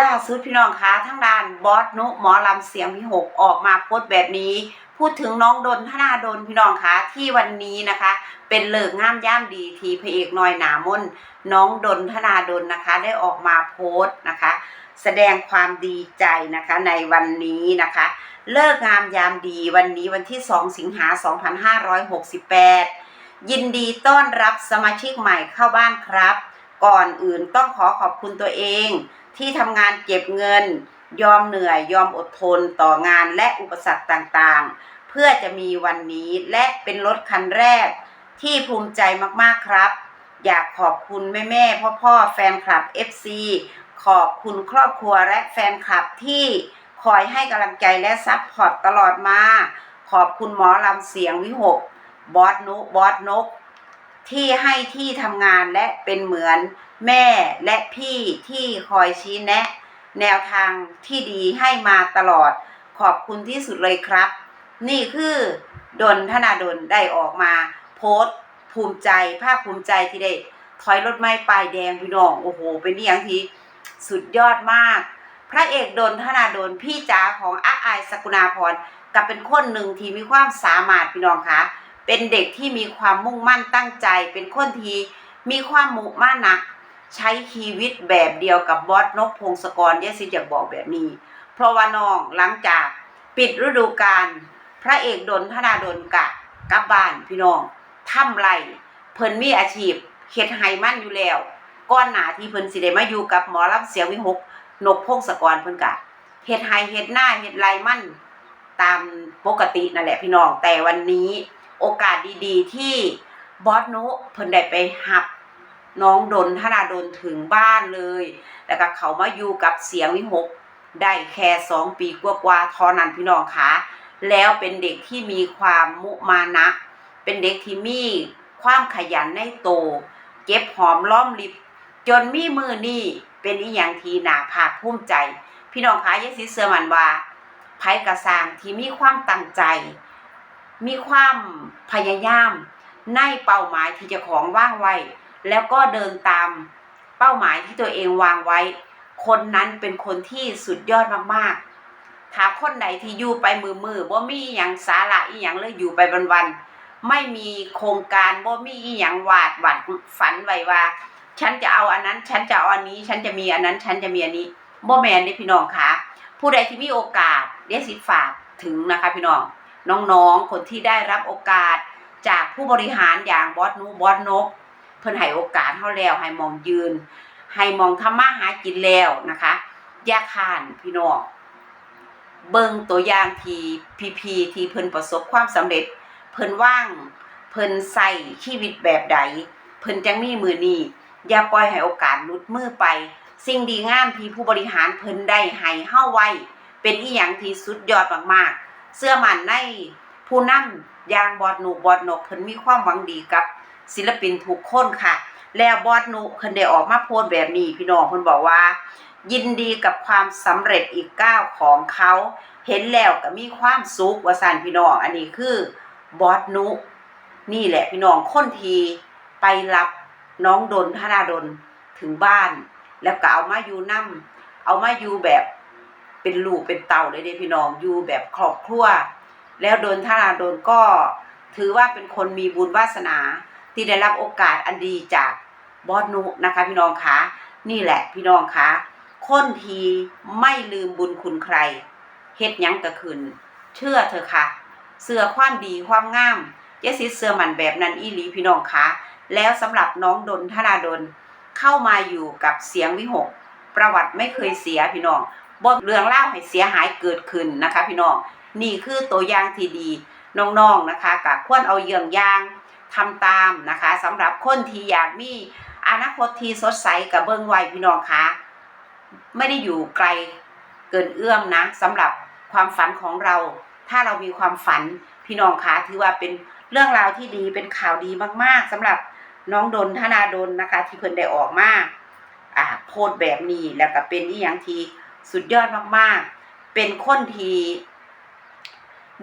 ล่าสุดพี่น้องคะทั้งด้านบอสนุหมอลำเสียงวิหกออกมาโพสต์แบบนี้ พูดถึงน้องดนธนาดนพี่น้องคะที่วันนี้นะคะ เป็นเลิกงามย่ามดีทีพระเอกน้อยหนามนน้องดนธนาดนนะคะ ได้ออกมาโพสต์นะคะ แสดงความดีใจนะคะในวันนี้นะคะ เลิกงามยามดีวันนี้วันที่ 2 สิงหา 2568 ยินดีต้อนรับสมาชิกใหม่เข้าบ้านครับ ก่อนอื่นต้องขอขอบคุณตัวเอง ที่ทำงานเก็บเงิน ยอมเหนื่อย ยอมอดทนต่องานและอุปสรรคต่างๆ เพื่อจะมีวันนี้และเป็นรถคันแรก ที่ภูมิใจมากๆครับ อยากขอบคุณแม่แม่พ่อพ่อๆแฟนคลับ FC ขอบคุณครอบครัวและแฟนคลับที่คอยให้กำลังใจและซัพพอร์ตตลอดมา ขอบคุณหมอลำเสียงวิหก บอสนุบอสนก ที่ให้ที่ทำงานและเป็นเหมือนแม่และพี่ที่คอยชี้แนะ แนวทางที่ดีให้มาตลอดขอบคุณที่สุดเลยครับ นี่คือดนธนาดนได้ออกมา โพสต์ ภูมิใจภาคภูมิใจที่ได้ถอยรถไม้ป้ายแดงพี่น้องโอ้โห เป็นนี่อย่างที่สุดยอดมาก พระเอกดนธนาดนพี่จ๋าของอาอายสกุณาพรกับเป็นคนหนึ่งที่มีความสามารถพี่น้องคะ เป็นเด็กที่มีความมุ่งมั่นตั้งใจ เป็นคนที่มีความมุ่งมั่นนะใช้ชีวิตแบบเดียวกับบอสนกพงศกรเนี่ยสิอยากบอกแบบนี้ เพราะว่าน้องหลังจากปิดฤดูกาลพระเอกดนธนาดนกะกลับบ้านพี่น้องทำไรเพิ่นมีอาชีพเฮ็ดไฮมั่นอยู่แล้วก้อนหนาที่เพิ่นสิได้มาอยู่กับหมอลำเสียงวิหกนกพงศกรเพิ่นกะเฮ็ดไฮเฮ็ดหน้าเฮ็ดไรมั่นตามปกตินั่นแหละพี่น้องแต่วันนี้ โอกาสดีๆ ที่บอสนุเพิ่นได้ไปหับน้องดนธนาดนถึงบ้านเลย แล้วก็เขามาอยู่กับเสียงวิหกได้แค่สองปีกว่าๆทอนันพี่น้องคะแล้วเป็นเด็กที่มีความมุมานะ เป็นเด็กที่มีความขยันในโต เก็บหอมล้อมริบ จนมีมือนี่เป็นอีหยังที่น่าภาคภูมิใจ พี่น้องคะยายสิเสือมันว่าไผกระสางที่มีความตั้งใจ มีความพยายามในเป้าหมายที่จะของว่างไว้ แล้วก็เดินตามเป้าหมายที่ตัวเองวางไว้ คนนั้นเป็นคนที่สุดยอดมากๆถ้าคนไหนที่อยู่ไปมือมือบ่มีอย่างสาระอีหยังเลยอยู่ไปวันๆไม่มีโครงการบ่มีอีหยังวาดหวัดฝันไว้ว่า ฉันจะเอาอันนั้น ฉันจะเอาอันนี้ ฉันจะมีอันนั้น ฉันจะมีอันนี้บ่แมนเด้พี่น้องคะผู้ใดที่มีโอกาสเรียกสิฝากถึงนะคะพี่น้อง น้องๆ คนที่ได้รับโอกาสจากผู้บริหารอย่างบอสนูบอสนก เพิ่นให้โอกาสเฮาแล้วให้มองยืน ให้มองทำมาหากินแล้วนะคะอย่าขานพี่น้องเบิ่งตัวอย่างทีพีพีที่เพิ่นประสบความสำเร็จ เพิ่นว่างเพิ่นใส่ชีวิตแบบใด เพิ่นจังมีมือนี้อย่าปล่อยให้โอกาสลุดมือไป สิ่งดีงามที่ผู้บริหารเพิ่นได้ให้เฮาไว้ เป็นอีหยังที่สุดยอดมากๆ เสื้อมันในผู้นำอย่างบอดหนูบอดนกเพิ่นมีความหวังดีกับศิลปินทุกคนค่ะ แล้วบอดหนูเพิ่นได้ออกมาโพสแบบนี้พี่น้องเพิ่นบอกว่า ยินดีกับความสำเร็จอีกก้าวของเขาเห็นแล้วก็มีความสุขว่าซั่นพี่น้องอันนี้คือบอสนุ นี่แหละพี่น้องคนทีไปรับน้องดนธนาดนถึงบ้าน แล้วก็เอามาอยู่นํเอามาอยู่แบบ เป็นลูกเป็นเต่าเลยเด้พี่น้องอยู่แบบครอบครัว แล้วโดนธนาโดนก็ถือว่าเป็นคนมีบุญวาสนาที่ได้รับโอกาสอันดีจากบอสนุนะคะ พี่น้องคะนี่แหละพี่น้องคะคนทีไม่ลืมบุญคุณใครเฮ็ดยังก็ขึ้นเชื่อเถอะค่ะ เสื้อความดีความงามยายสิเสื้อมันแบบนั้นอีหลีพี่น้องคะแล้วสำหรับน้องดนธนาดนเข้ามาอยู่กับเสียงวิหก ประวัติไม่เคยเสียพี่น้อง บ่เรื่องเล่าให้เสียหายเกิดขึ้นนะคะ พี่น้องนี่คือตัวอย่างที่ดีน้องๆนะคะกับควรเอาเยี่ยงยางทำตามนะคะสำหรับคนที่อยากมีอนาคตที่สดใสกับเบิ้งไว้พี่น้องคะไม่ได้อยู่ไกลเกินเอื้อมนะสำหรับความฝันของเรา ถ้าเรามีความฝันพี่น้องคะถือว่าเป็นเรื่องราวที่ดีเป็นข่าวดีมากๆสำหรับน้องดนธนาดนนะคะ ที่เพิ่นได้ออกมาอ่าโพสต์แบบนี้แล้วก็เป็นอีหยังที่ สุดยอดมากๆ เป็นคนที่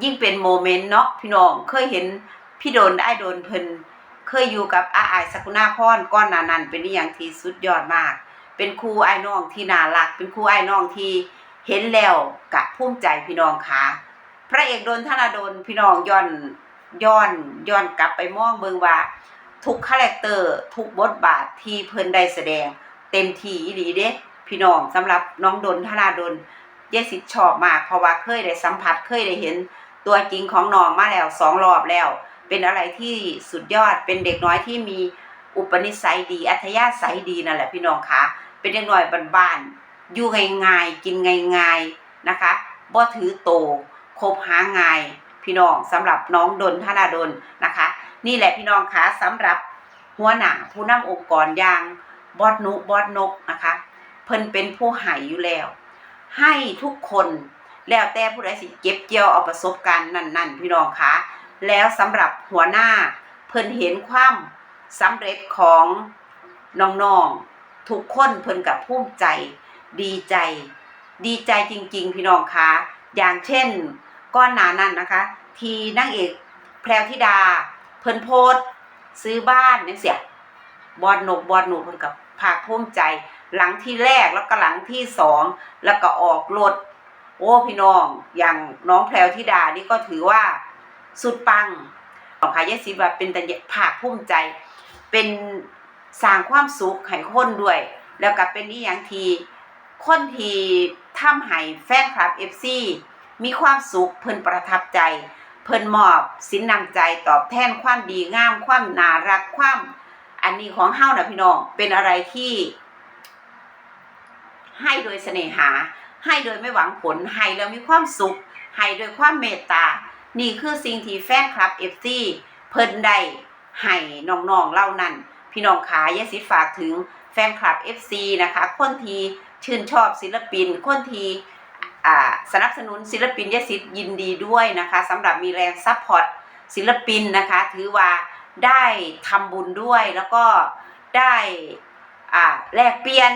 ยิ่งเป็นโมเมนต์เนาะพี่น้องเคยเห็นพี่โดนได้โดนเพิ่นเคยอยู่กับอาอายสกุณาพรก้อนนานันเป็นอีหยังที่สุดยอดมาก เป็นครูไอ้น้องที่น่ารัก เป็นครูไอ้น้องที่เห็นแล้วกะภูมิใจพี่น้องค่ะพระเอกโดนธนาโดนพี่น้องย้อนย้อนย้อนกลับไปมองเบิงว่า ทุกคาแรคเตอร์ ทุกบทบาทที่เพิ่นได้แสดง เต็มที่อีหลีเด้ พี่น้องสำหรับน้องดนธนาดนเยสิทธิชอบมากเพราะว่าเคยได้สัมผัสเคยได้เห็นตัวจริงของน้องมาแล้วสองรอบแล้ว เป็นอะไรที่สุดยอดเป็นเด็กน้อยที่มีอุปนิสัยดี อัธยาศัยดีนั่นแหละพี่น้องคะเป็นเด็กน้อยบ้านๆอยู่ง่ายๆกินง่ายๆนะคะบ่ถือโตคบหาง่ายพี่น้องสำหรับน้องดนธนาดนนะคะ นี่แหละพี่น้องคะสำหรับหัวหน้าผู้นำองค์กรอย่างบอดนุบอดนกนะคะ พิ่นเป็นผู้ให้อยู่แล้ว ให้ทุกคนแล้วแต่ผู้ใดสิเก็บเกี่ยวเอาประสบการณ์นั่นๆ พี่น้องคะแล้วสำหรับหัวหน้าเพิ่นเห็นความสำเร็จของน้องๆทุกคนเพิ่นกับภูมิใจ ดีใจ ดีใจจริง ๆ พี่น้องคะอย่างเช่นก้อนหนานั้นนะคะ ทีนางเอกแพรวธิดา เพิ่นโพสซื้อบ้านนี่เสียบอดหนกบอดหนูเพิ่นกับภาคภูมิใจ หลังที่แรกแล้วก็หลังที่สองแล้วก็ออกรถโอ้พี่น้องอย่างน้องแพรวธิดานี่ก็ถือว่าสุดปังของขายยศิว่าเป็นแต่ภาคภูมิใจ เป็นสร้างความสุขให้คนด้วย แล้วก็เป็นนี่อย่างทีคนที่ทำให้แฟนคลับ FC มีความสุขเพิ่นประทับใจ เพิ่นมอบสินนำใจตอบแทนความดีงามความน่ารักความ อันนี้ของเฮ้านะพี่น้องเป็นอะไรที่ ให้โดยเสน่หา ให้โดยไม่หวังผล ให้แล้วมีความสุข ให้โดยความเมตตา นี่คือสิ่งที่แฟนคลับ FC เพิ่นได้ให้น้องๆเล่านั้นพี่น้องขายสิฝากถึงแฟนคลับ FC นะคะ คนที่ชื่นชอบศิลปิน คนที่สนับสนุนศิลปินยสิทธิ์ยินดีด้วยนะคะสำหรับมีแรงซัพพอร์ตศิลปินนะคะ ถือว่าได้ทำบุญด้วยแล้วก็ได้แลกเปลี่ยน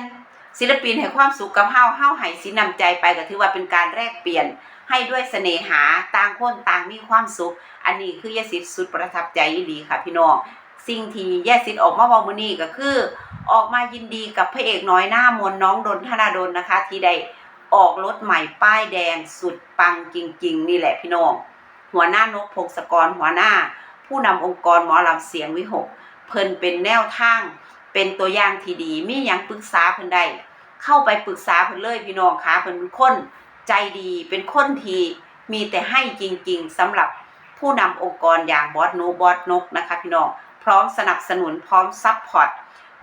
ศิลปินให้ความสุขกับเฮาเฮาให้สินนำใจไปก็ถือว่าเป็นการแลกเปลี่ยนให้ด้วยเสน่หาต่างคนต่างมีความสุข อันนี้คือยาสิทธิ์สุดประทับใจอีค่ะพี่น้องสิ่งที่ยาสิทธิ์ออกมาบอกมือนี้ก็คือ ออกมายินดีกับพระเอกน้อยหน้ามนน้องดนธนาดลนะคะ ที่ได้ออกรถใหม่ป้ายแดงสุดปังจริง ๆ นี่แหละพี่น้องหัวหน้านกพงศกรหัวหน้า ผู้นำองค์กรหมอลำเสียงวิหก เพิ่นเป็นแนวทาง เป็นตัวอย่างที่ดี มีหยังปรึกษาเพิ่นได้เข้าไปปรึกษาเพิ่นเลยพี่น้องคะเพิ่นเป็นคนใจดีเป็นคนที่มีแต่ให้จริง ๆสำหรับผู้นำองค์กรอย่างบอสนูบอสนกนะคะพี่น้องพร้อมสนับสนุนพร้อมซัพพอร์ต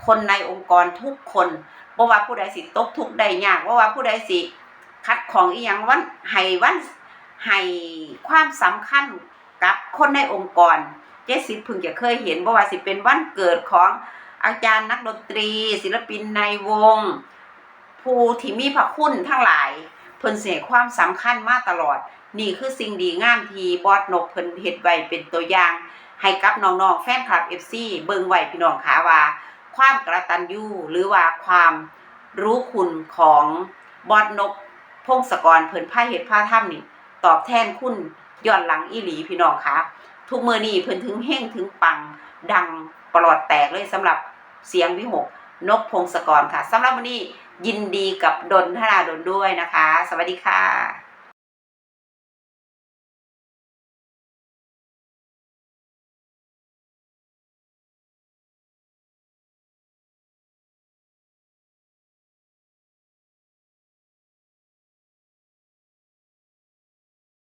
คนในองค์กรทุกคนบ่ว่าผู้ใดสิตกทุกข์ได้ยากบ่ว่าผู้ใดสิคัดของอีหยังวันให้วันให้ความสำคัญกับคนในองค์กรเจสิพิ่งจะเคยเห็นบ่ว่าสิเป็นวันเกิดของ อาจารย์นักดนตรี ศิลปินในวง ผู้ที่มีพระคุณทั้งหลาย เพิ่นเสียความสำคัญมาตลอด นี่คือสิ่งดีงามที่บอสนกเพิ่นเฮ็ดไว้เป็นตัวอย่าง ให้กับน้องๆแฟนคลับ FC เบิ่งไว้พี่น้องขาว่า ความกระตันยูหรือว่าความรู้คุณของบอดนกพงศกรเพิ่นผ้าเห็ดผ้าถ้ำนี่ตอบแทนคุณย้อนหลังอีหลีพี่น้องคะทุกมือนี่เพิ่นถึงเฮงถึงปังดังปลอดแตกเลยสำหรับ เสียงวิหกนกพงศกรค่ะสำหรับวันนี้ยินดีกับดนธนาดนด้วยนะคะ สวัสดีค่ะ